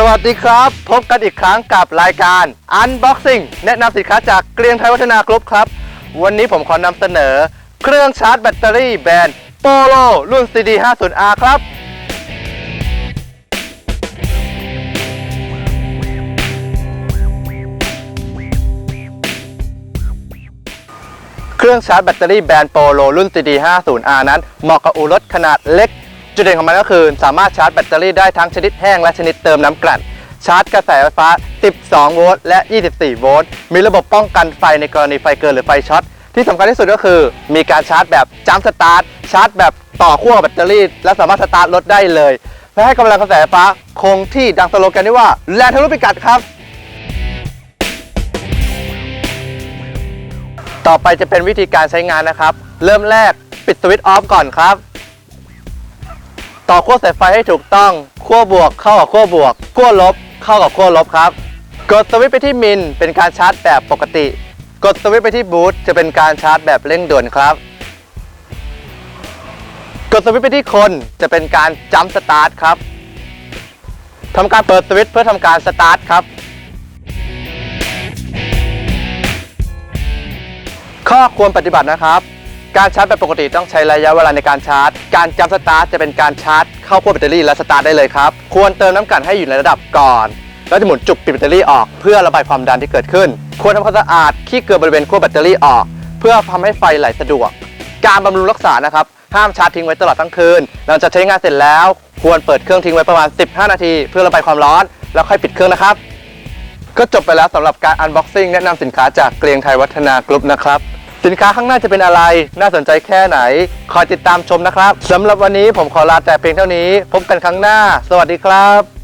สวัสดีครับ พบกันอีกครั้งกับรายการ Unboxing แนะนำสินค้าจากเกรียงไทยวัฒนากรุ๊ปครับ วันนี้ผมขอนำเสนอ เครื่องชาร์จแบตเตอรี่แบรนด์โปโลรุ่น CD 50R ครับ เครื่องชาร์จแบตเตอรี่แบรนด์โปโลรุ่น CD 50R นั้นเหมาะกับอูรถขนาดเล็ก จุดเด่นของมันก็คือ สามารถชาร์จแบตเตอรี่ได้ทั้งชนิดแห้งและชนิดเติมน้ำกลั่น ชาร์จกระแสไฟฟ้า 12 โวลต์และ 24 โวลต์ มีระบบป้องกันไฟในกรณีไฟเกินหรือไฟช็อต ที่สำคัญที่สุดก็คือ มีการชาร์จแบบจัมป์สตาร์ท ชาร์จแบบต่อขั้วแบตเตอรี่ และสามารถสตาร์ทรถได้เลย และให้กำลังกระแสไฟฟ้าคงที่ดังสโลแกนที่ว่าแรงทะลุพิกัดครับต่อไปจะเป็นวิธีการใช้งานนะครับ เริ่มแรกปิดสวิตช์ออฟก่อนครับ ต่อขั้วสายไฟให้ถูกต้องขั้วบวกเข้ากับขั้วบวกขั้วลบเข้ากับขั้วลบครับ กดสวิตช์ไปที่มินเป็นการชาร์จแบบปกติ กดสวิตช์ไปที่บูทจะเป็นการชาร์จแบบเร่งด่วนครับ กดสวิตช์ไปที่คนจะเป็นการจัมป์สตาร์ทครับทำการเปิดสวิตช์เพื่อทำการสตาร์ทครับ ข้อควรปฏิบัตินะครับ การชาร์จแบบปกติต้องใช้ระยะเวลาในการชาร์จ การจัมสตาร์ทจะเป็นการชาร์จ เข้าขั้วแบตเตอรี่และสตาร์ทได้เลยครับ ควรเติมน้ำกันให้อยู่ในระดับก่อน แล้วจะหมุนจุกปิดแบตเตอรี่ออกเพื่อระบายความดันที่เกิดขึ้น ควรทำความสะอาดขี้เกลือบริเวณขั้วแบตเตอรี่ออก เพื่อทำให้ไฟไหลสะดวก การบำรุงรักษานะครับ ห้ามชาร์จทิ้งไว้ตลอดทั้งคืน หลังจากใช้งานเสร็จแล้ว ควรเปิดเครื่องทิ้งไว้ประมาณ 15 นาที เพื่อระบายความร้อน แล้วค่อยปิดเครื่องนะครับ ก็จบไปแล้วสำหรับการ unboxing แนะนำสินค้าจากเกรียงไทยวัฒนากรุ๊ปนะครับ สินค้าข้างหน้าจะเป็นอะไร น่าสนใจแค่ไหน คอยติดตามชมนะครับสำหรับวันนี้ผมขอลาแต่เพียงเท่านี้ พบกันครั้งหน้า สวัสดีครับ